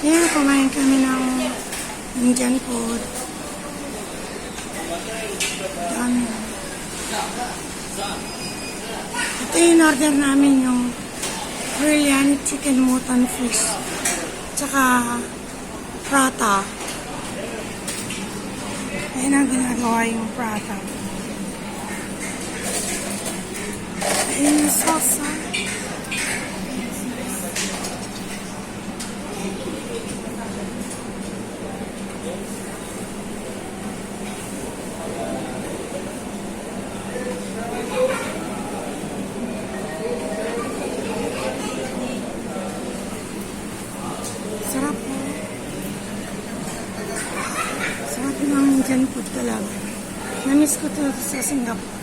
Yan, kumain kami ng Indian food. Dami. Ito yung order namin yung biryani chicken mutton fish. Tsaka prata. Ayun ang ginagawa yung prata. Ayun yung salsa. Comment on gagne pour de là Même ce que tu as à Singapour.